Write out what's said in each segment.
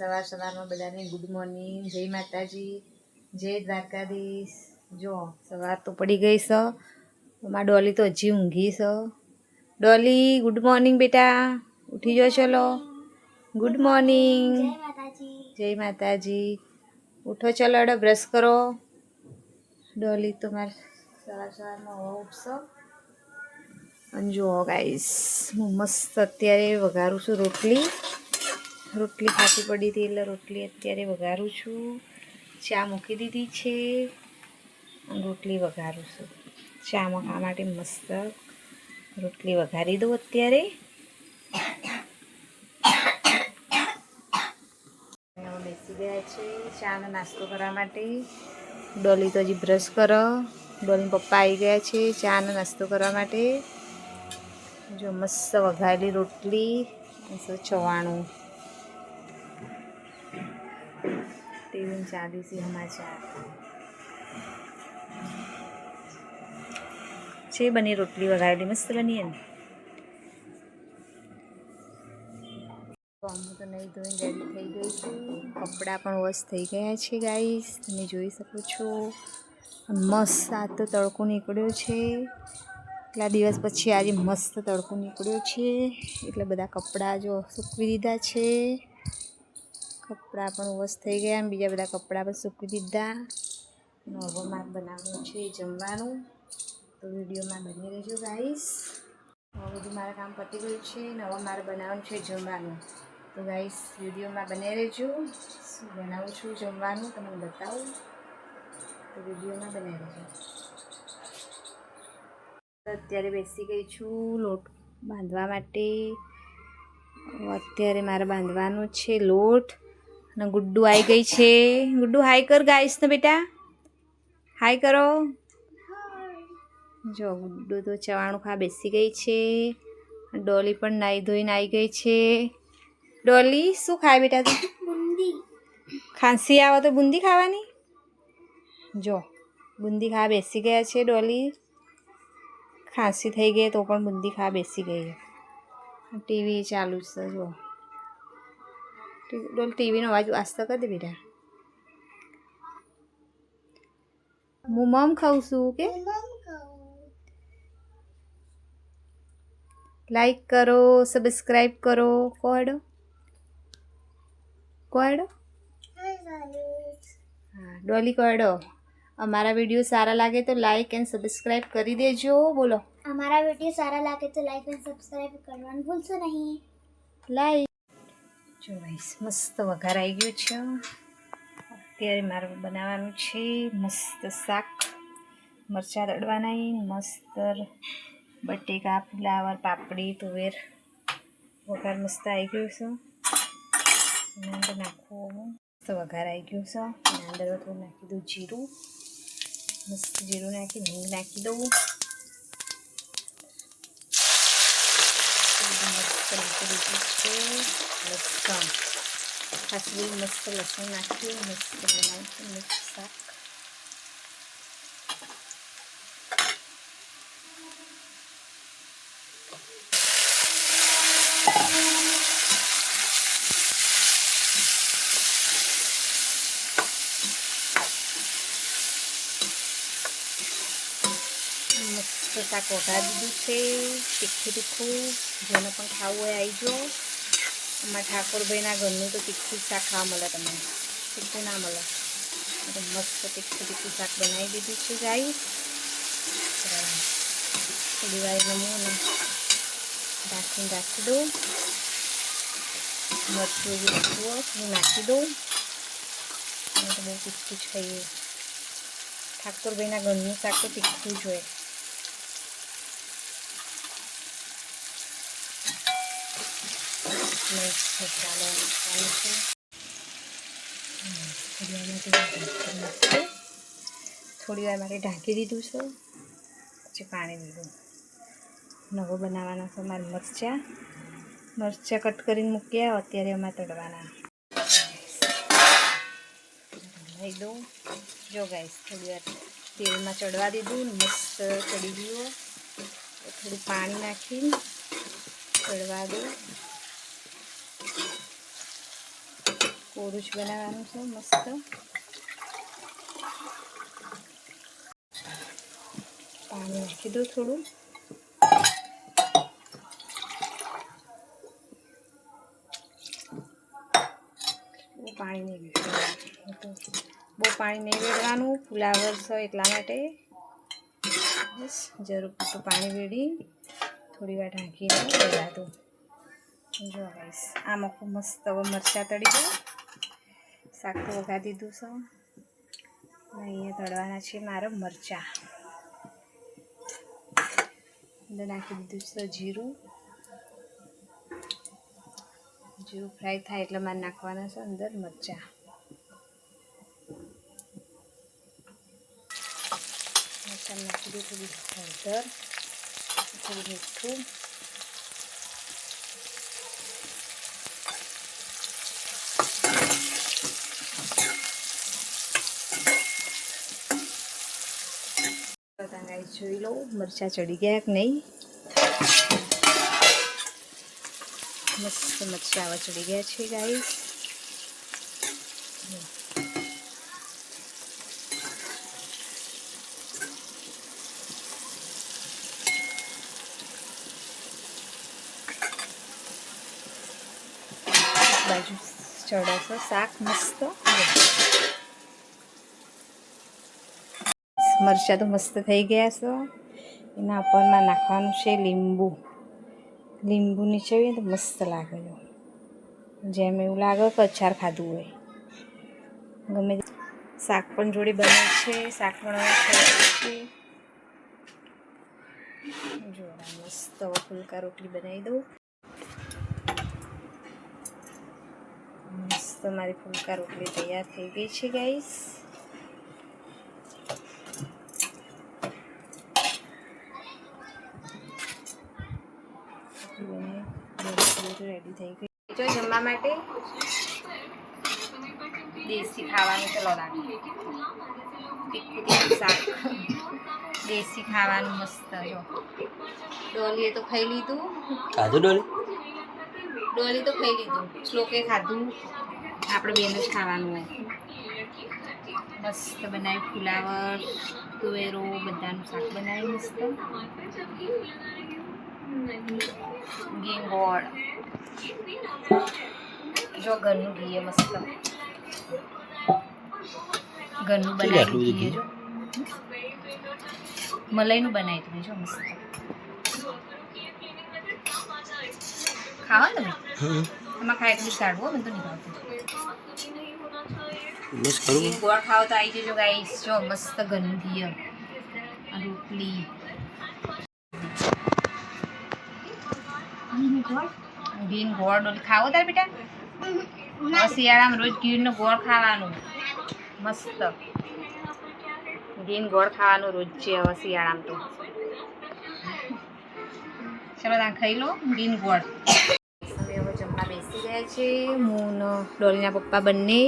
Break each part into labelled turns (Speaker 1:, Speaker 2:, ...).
Speaker 1: સવાર સવારમાં બધાને ગુડ મોર્નિંગ જય માતાજી જય દ્વારકાધીશ. જો સવાર તો પડી ગઈ સ. મારા ડોલી તો હજી ઊંઘી સ. ડોલી ગુડ મોર્નિંગ બેટા. ઉઠી જો ચલો. ગુડ મોર્નિંગ જય માતાજી. ઉઠો ચલો અડો બ્રશ કરો. ડોલી તો મારે સવાર સવારમાં ઉઠશો અને જુઓ ગાઈસ હું મસ્ત અત્યારે વઘારું છું રોટલી. રોટલી ફાટી પડી હતી એટલે રોટલી અત્યારે વઘારું છું. ચા મૂકી દીધી છે. રોટલી વઘારું છું. ચા મૂકવા માટે મસ્ત રોટલી વઘારી દઉં અત્યારે. બેસી ગયા છે. ચાનો નાસ્તો કરવા માટે. ડોલી તો હજી બ્રશ કરો. ડોલી પપ્પા આવી ગયા છે ચાનો નાસ્તો કરવા માટે. જો મસ્ત વઘારેલી રોટલી. ચવાણું. ટીવી ચાલી છે સમાચાર છે બની રોટલી વઘારેલી, મસ્ત બની તો હું તો નહીં ધોઈને રેડી થઈ ગઈ છું. કપડાં પણ વોશ થઈ ગયા છે ગાઈસ તમે જોઈ શકો છો. મસ્ત આ તો તડકો નીકળ્યો છે. એટલા દિવસ પછી આજે મસ્ત તડકો નીકળ્યો છે. એટલે બધા કપડાં જો સૂકવી દીધા છે. કપડાં પણ વશ થઈ ગયા બીજા બધા કપડાં પણ સૂકવી દીધા. નવો માર્ગ મારે બનાવવાનું છે જમવાનું. તો વિડીયોમાં બની રહેજો ગાઈસ હવે બધું મારા કામ પતી ગયું છે નવો માર્ગ બનાવવાનું છે જમવાનું. તો ગાઈસ વિડીયોમાં બની રહેજો. શું બનાવું છું જમવાનું તમને બતાવું. તો વિડીયોમાં બની રહેજો. અત્યારે બેસી ગઈ છું લોટ બાંધવા માટે. અત્યારે મારે બાંધવાનો છે લોટ. અને ગુડ્ડુ આવી ગઈ છે. ગુડ્ડુ હાય કર ગાઈશ ને બેટા. હાય કરો. જો ગુડ્ડુ તો ચવાણું ખા બેસી ગઈ છે. ડોલી પણ નાહી ધોઈને આવી ગઈ છે. ડોલી શું ખાય બેટા તું? ખાંસી આવે તો બુંદી ખાવાની? જો બુંદી ખા બેસી ગયા છે ડોલી. ખાંસી થઈ ગઈ તો પણ બુંદી ખા બેસી ગઈ. ટીવી ચાલુ છે જો. ડોલ ટીવીનો અવાજ વાસ્તો કરી બેટા હું મમ ખાઉં છું કે લાઈક કરો સબસ્ક્રાઈબ કરો કોડો કોડો હા ડોલી કોડો અમારા વિડીયો સારા લાગે તો લાઈક એન્ડ સબસ્ક્રાઇબ કરી દેજો બોલો
Speaker 2: અમારા વિડીયો સારા લાગે તો લાઈક એન્ડ સબસ્ક્રાઇબ કરવાનું ભૂલશો નહીં
Speaker 1: લાઈક જો ગાઈસ મસ્ત વઘાર આવી ગયો છે. અત્યારે મારે બનાવવાનું છે મસ્ત શાક. મરચાં દળવાના મસ્ત બટેકા, ફુલાવર, પાપડી, તુવેર. વઘાર મસ્ત આવી ગયો છે. અંદર નાખવું મસ્ત વઘાર આવી ગયો છે. અંદર થોડું નાખી દઉં જીરું. મસ્ત જીરું નાખી, હિંગ નાખી દઉં. નાખી દીધું છે લસણ ખાસી મસ્ત લસણ નાખી મસ્ત બનાવીશું મિક્સ શાક મસ્ત શાક વઘારી દીધું છે, તીખું તીખું, જેને પણ ખાવું હોય આવી જો. અમારા ઠાકોરભાઈના ઘરનું તો તીખું શાક ખાવા મળે તમને. તીખું ના મળે. તો મસ્ત તીખું તીખું શાક બનાવી દીધું છે ગાઈ થોડી વાર નમું ને. રાખીને રાખી દઉં. મરચું હોય હું નાખી દઉં. અને તો બહુ તીખું ખાઈએ. ઠાકોરભાઈના ઘરનું શાક તો તીખું જ હોય મસ્ત ચાલો ચાલુ છે થોડી વાર માટે ઢાંકી દીધું છે. પછી પાણી દીધું નવો બનાવવાનો છે મારે મરચાં. મરચાં કટ કરીને મૂક્યા, અત્યારે એમાં તળવાના. લઈ દઉં જો ગાઈશ થોડી વાર તેલમાં ચડવા દીધું, મસ્ત ચડી ગયું. થોડું પાણી નાખીને ચડવા દઉં. કોરું જ બનાવવાનું છે, મસ્ત. પાણી નાખી દઉં થોડું. પાણી નહીં બહુ પાણી નહીં વેડવાનું ફુલાવર છે એટલા માટે. બસ, જરૂર પૂરતું પાણી વેડી થોડી વાર ઢાંકીને વેડાતું. જો ગાઈસ, આમાં ખૂબ મસ્ત મરચાં તળી દઉં. શાક તો વઘાર દીધું છે. અહીંયા તળવાના છે મારા મરચાં. અંદર નાખી દીધું છે જીરું. જીરું ફ્રાય થાય એટલે મારે નાખવાના છે અંદર મરચાં. મરચાં નાખી દઉં થોડી હળદર થોડું મીઠું બધા ગાઈસ જોઈ લો મરચાં ચડી ગયા કે નહીં? મસ્ત મરચાં આવા ચડી ગયા છે ગાય બાજુ ચડાશે શાક મસ્ત. મરચાં તો મસ્ત થઈ ગયા છે. એના ઉપરમાં નાખવાનું છે લીંબુ. લીંબુ નીચે તો મસ્ત લાગે જેમ એવું લાગે કે અચાર ખાધું હોય. ગમે શાક પણ જોડે બને છે. શાક પણ જો મસ્ત ફુલકા રોટલી બનાવી દઉં. મસ્ત મારી ફુલકા રોટલી તૈયાર થઈ ગઈ છે ગાઈસ રેડી થઈ ગઈ. જો જમવા માટે દેશી ખાવાનું ચલો તીખું શાક. દેશી ખાવાનું મસ્ત જો. ડોલીએ તો ખાઈ લીધું.
Speaker 3: ખાધું ડોલી?
Speaker 1: ડોલી તો ખાઈ લીધું. શ્લોકે ખાધું. આપણે બેન જ ખાવાનું હોય. મસ્ત બનાવ્યું ફુલાવર તુવેરો બધાનું શાક બનાવ્યું મસ્ત. ઘી ગોળ જો ઘરનું ઘી એ મસ્ત. ઘરનું
Speaker 3: બનાવી
Speaker 1: ઘી? જો. મલાઈનું બનાવી તમે જો મસ્ત. ખાવા તમે? એમાં ખાય એટલું કાઢવું હો, મને તો નહીં ભાવતું.
Speaker 3: બસ
Speaker 1: ગોળ ખાવ તો આવી જજો ગાઈસ જો મસ્ત ઘરનું ઘી. રોટલી. ને ગોળ ડોલી ખાવો તાર બેટા? શિયાળામાં રોજ ઘી ને ગોળ ખાવાનું. મસ્ત. ગીન ગોળ ખાવાનું રોજ છે હવે શિયાળામાં તો. ચલો ત્યાં ખાઈ લો ગીન ગોળ. હવે જમવા બેસી ગયા છે. હું ડોલીના પપ્પા બંને.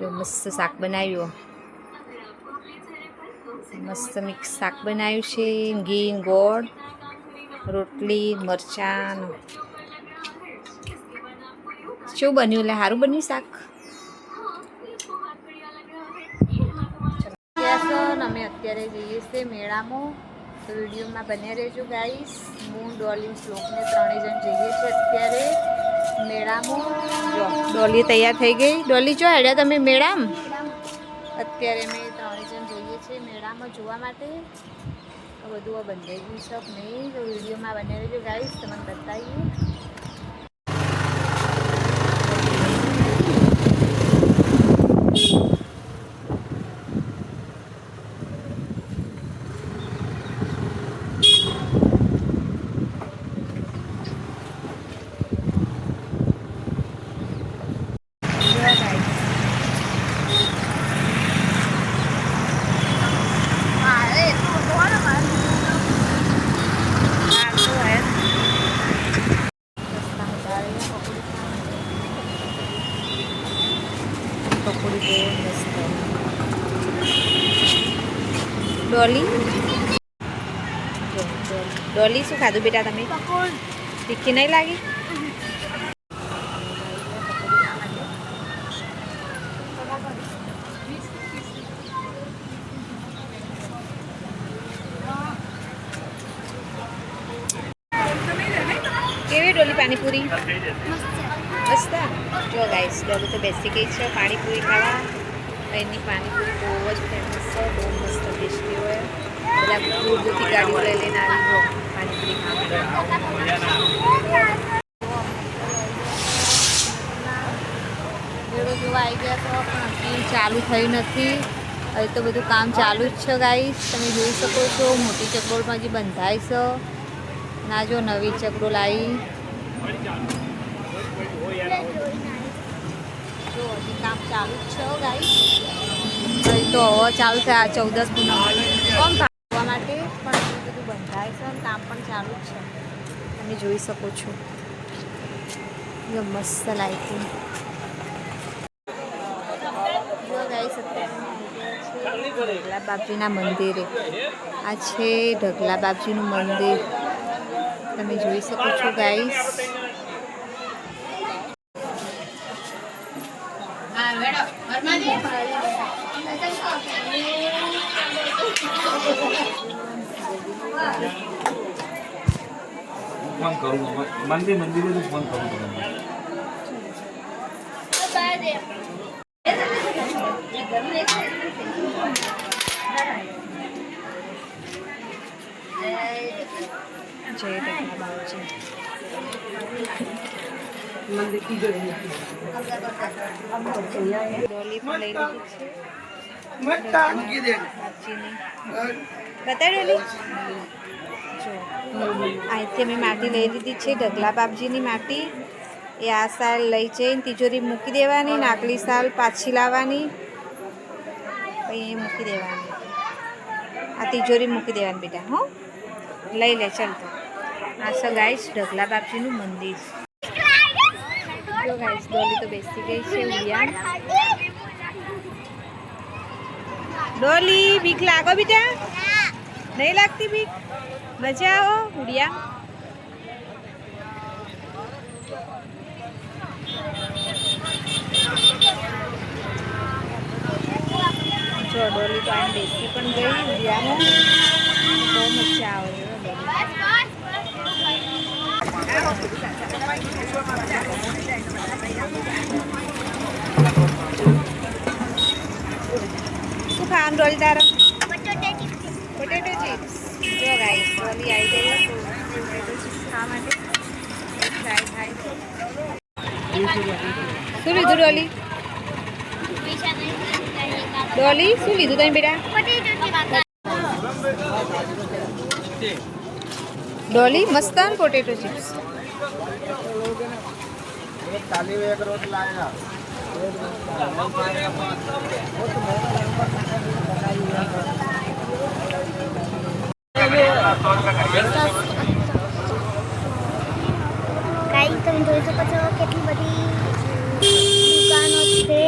Speaker 1: જો મસ્ત શાક બનાવ્યું. મસ્ત મિક્સ શાક બનાવ્યું છે. ઘી ગોળ. રોટલી મરચાં શું બન્યું એટલે સારું બન્યું શાક? અમે અત્યારે જઈએ છીએ મેળામાં. તો વિડીયોમાં બન્યા રહેજો ગાઈસ હું, ડોલી, શ્લોકને ત્રણેય જણ જઈએ છીએ અત્યારે મેળામાં. જો, ડોલી તૈયાર થઈ ગઈ. ડોલી, જો, હેડ્યા તમે મેળામાં? અત્યારે અમે ત્રણેય જણ જઈએ છીએ મેળામાં જોવા માટે. બધું આ બંધાઈ ગયું છે. મેં વિડીયોમાં બન્યા રહેજો. ગાઈસ તમને બતાવીએ. ડોલી? ડોલી શું ખાધું બેટા તમે? તીખી નહીં લાગી? કેવી ડોલી પાણીપુરી? મસ્ત. જો ગાઈસ ડોલી તો બેસી ગઈ છે પાણીપુરી ખાવા. એની પાણીપુરી બહુ જ ફેમસ છે, બહુ મસ્ત ટેસ્ટી હોય. બધા દૂર દૂરથી ગાડીઓ લઈ લઈને આવી પાણીપુરી ગયા તો પણ હજી ચાલુ થયું નથી હવે તો બધું કામ ચાલુ જ છે ગાઈસ તમે જોઈ શકો છો મોટી ચકડોળમાં જે બંધાય છે ના જો નવી ચકડોળ આવી જો હજી કામ ચાલુ જ છે હવે તો હવે ચાલુ થયા ચૌદસ પૂનમ ભાગવા માટે, પણ બધું બંધાય છે અને કામ પણ ચાલુ જ છે. તમે જોઈ શકો છો. મસ્ત લાઈટિંગ જો ઢગલા બાપજીના મંદિરે. આ છે ઢગલા બાપજીનું મંદિર. તમે જોઈ શકો છો ગાઈસ.
Speaker 3: ફોન કરું મંદિર મંદિરે તો ફોન કરું તમને
Speaker 1: જય ઢગલા બાપજી ડોલી પણ લઈ લીધી છે બાપજીની બતા ડોલી જો અહીંથી અમે માટી લઈ લીધી છે ઢગલા બાપજીની માટી એ આ સાલ લઈ જઈને તિજોરી મૂકી દેવાની ને સાલ પાછી લાવવાની પછી મૂકી દેવાની આ તિજોરી મૂકી દેવાની બેટા હો લઈ લે ચાલ તો. આ સગાઈશ ઢગલા બાપજીનું મંદિર જો ગાઈસ ડોલી તો બેસી ગઈ છે ઉડિયા. ડોલી બીક લાગો બેટા નહીં લાગતી બીક? મજા આવો, ઉડિયા. જો ડોલી તો આમ બેસી પણ ગઈ ઉડિયામાં બહુ મજા આવે. શું ખાવાનું રોલ તારો? પોટેટો ચિપ્સ જો ગાઈસ રોલી આવી ગઈ ખાવા માટે. ટ્રાય થાય શું લીધું ડોલી ડોલી શું લીધું તમે બેટા? ડોલી મસ્તાન પોટેટો ચિપ્સ.
Speaker 2: કાઈ તમે જોઈ શકો છો કેટલી બધી દુકાનો છે.